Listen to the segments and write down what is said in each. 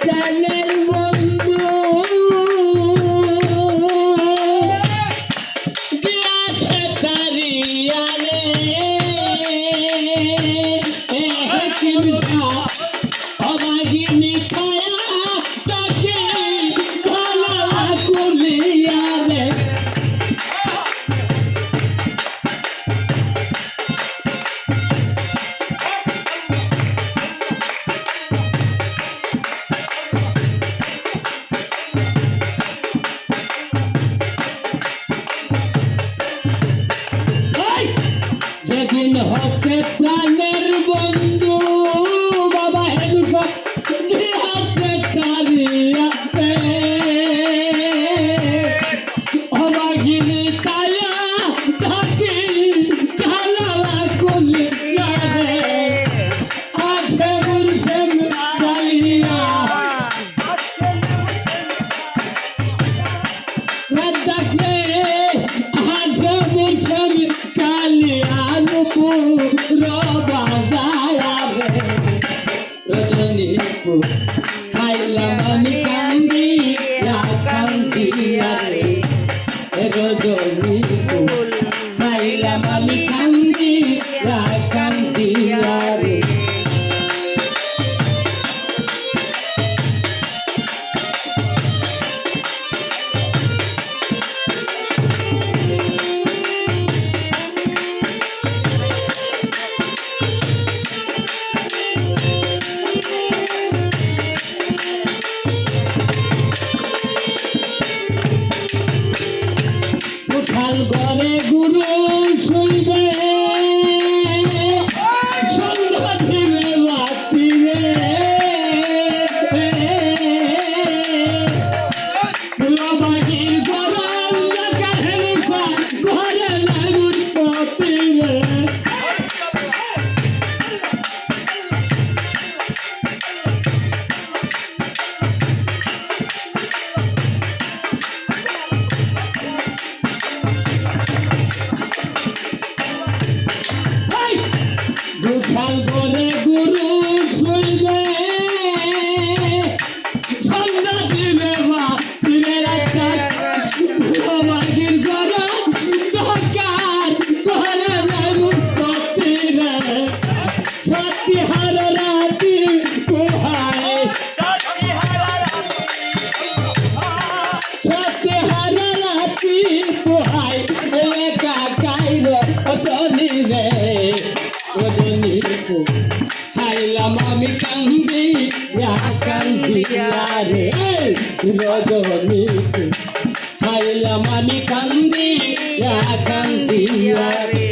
প্রাণের বন্ধু। கந்தியாரே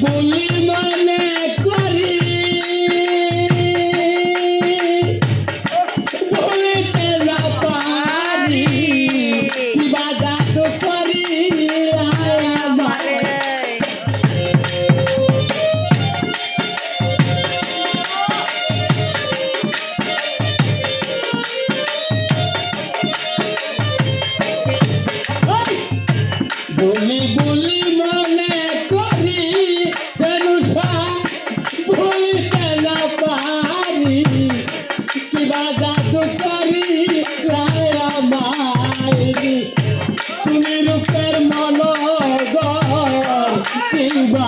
বলি কিবা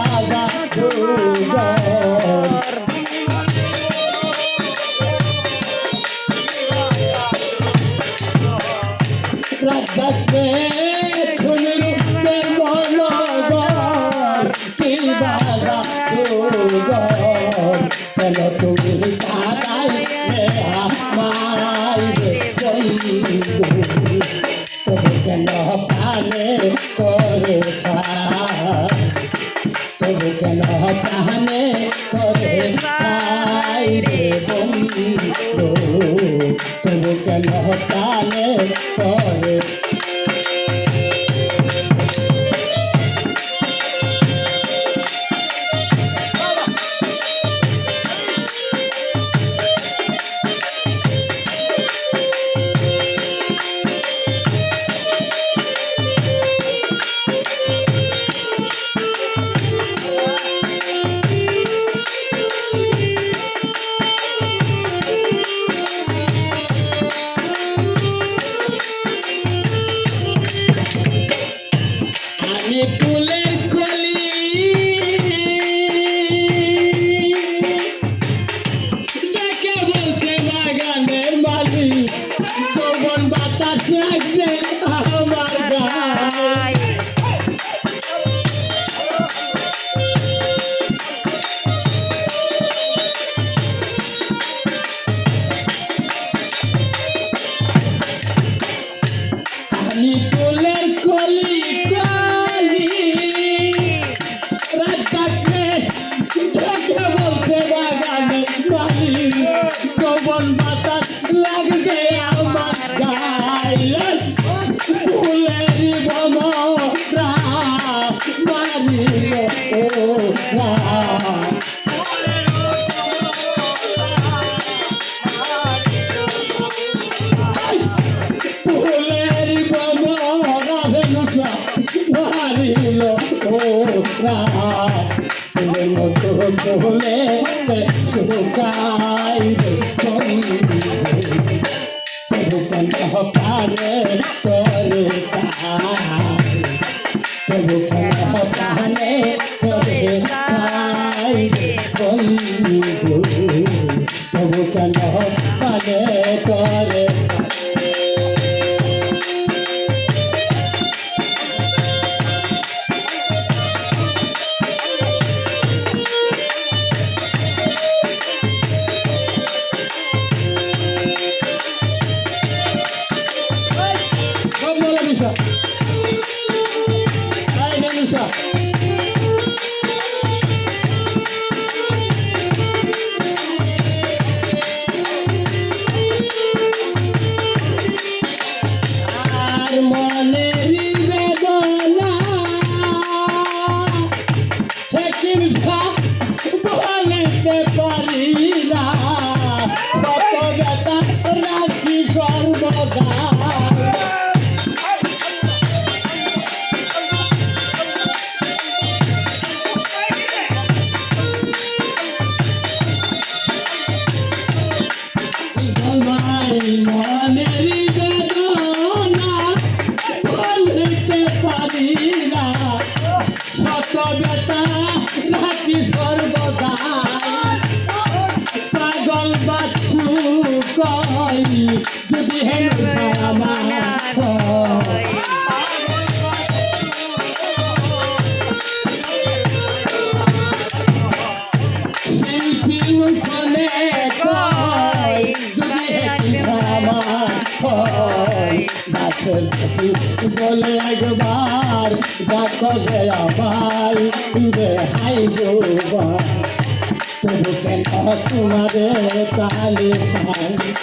I'm gonna go করে আবাই রে হাই গোবা তবু কেন তোমারে তালে খাই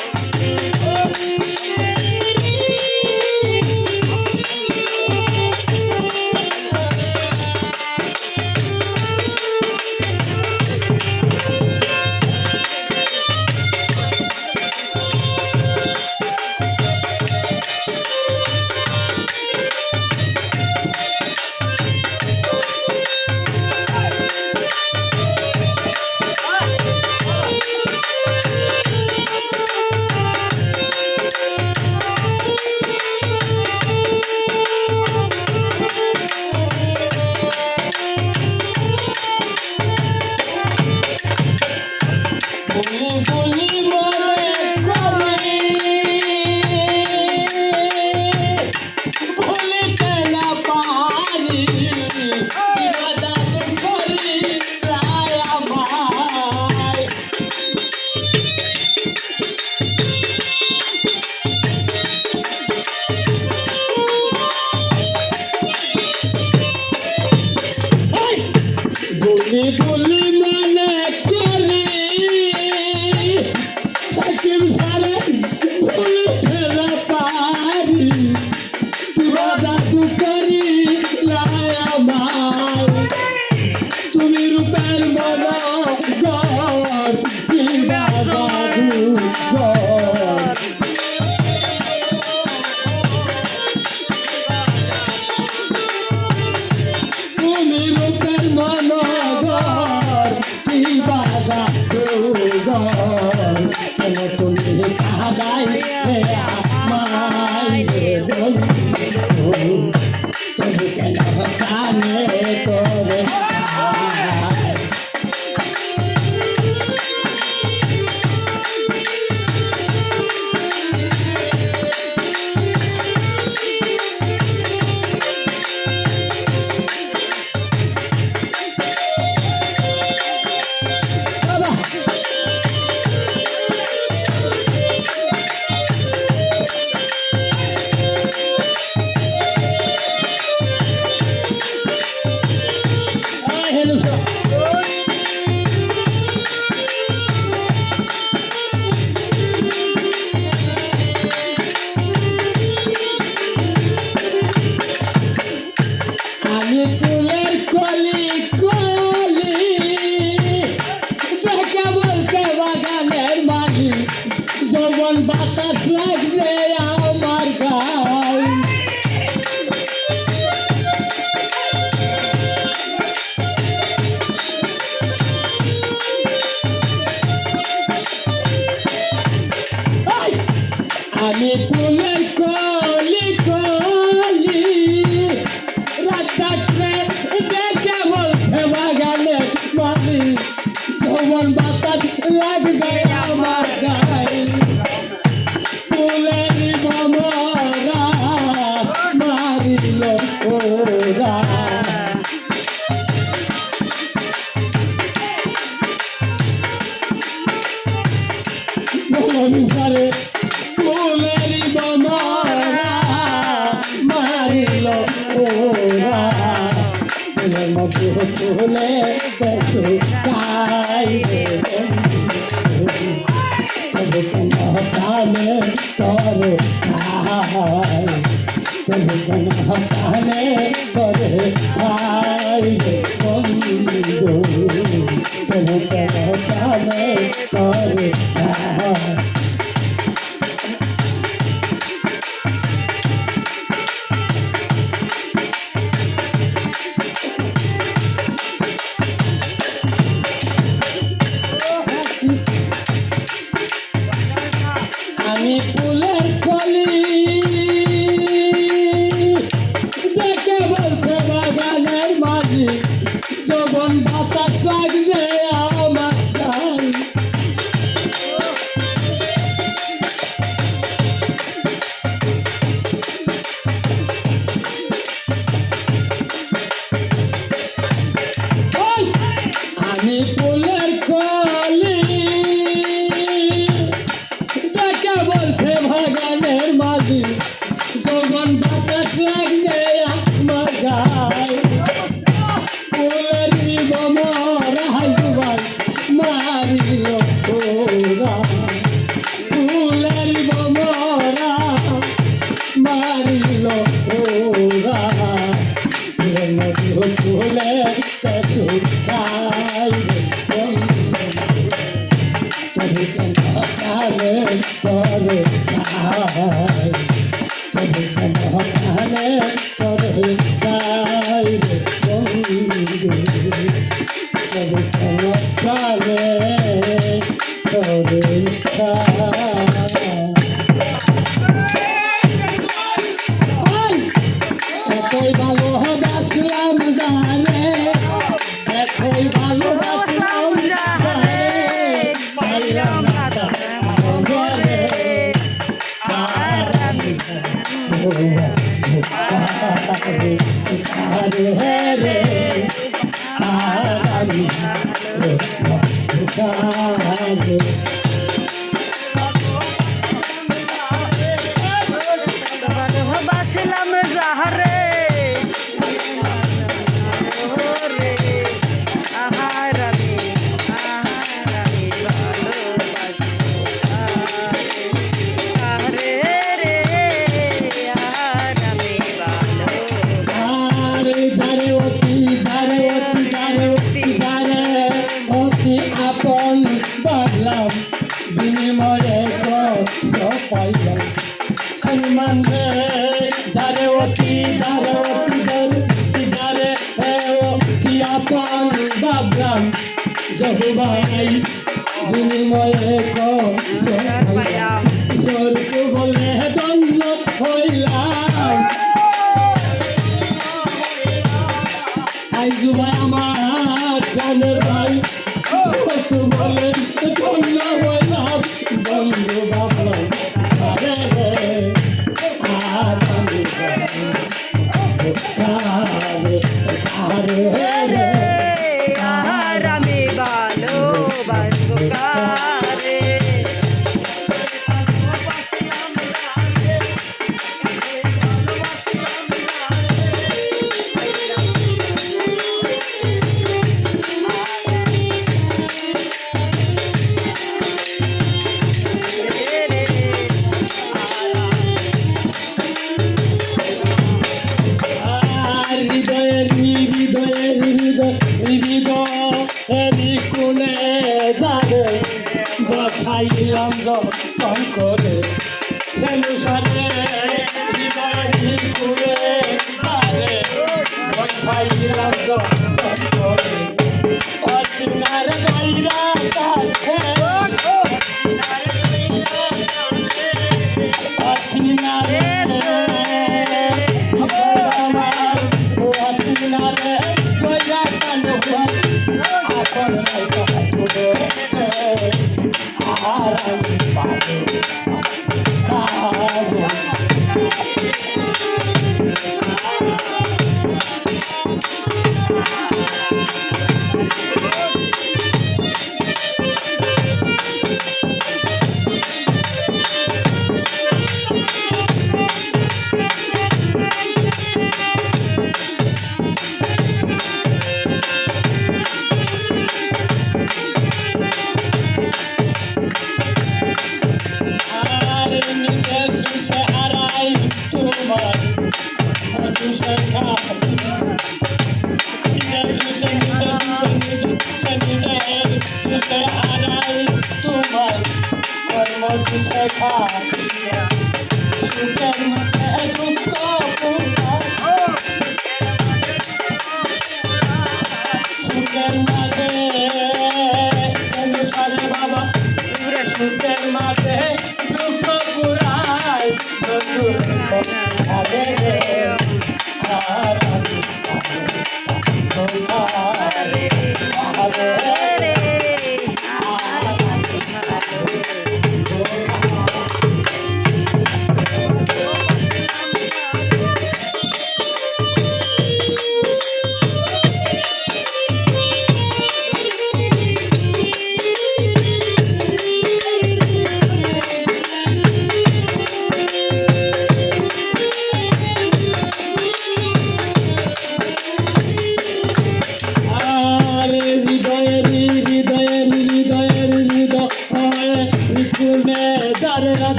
সংসারে ফুলেরি বমরা মারিল ওরা। ফুলের মতো ফুলে দেখো তাই হতালে তর খাই হতালে করে খাই বন্ধু। হতালে করে খাই dare o ti dare o ti dare ti dare e o ti apan babram জহবাই বিনিময়ে কষ্ট সরকে বলে দন্ড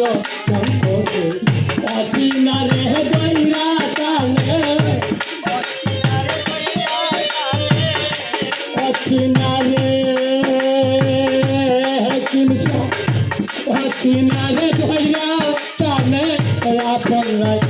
Happy night, happy night, happy night, happy night,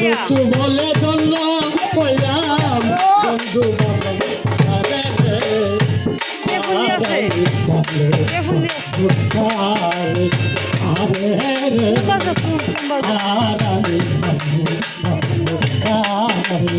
तू बोले तो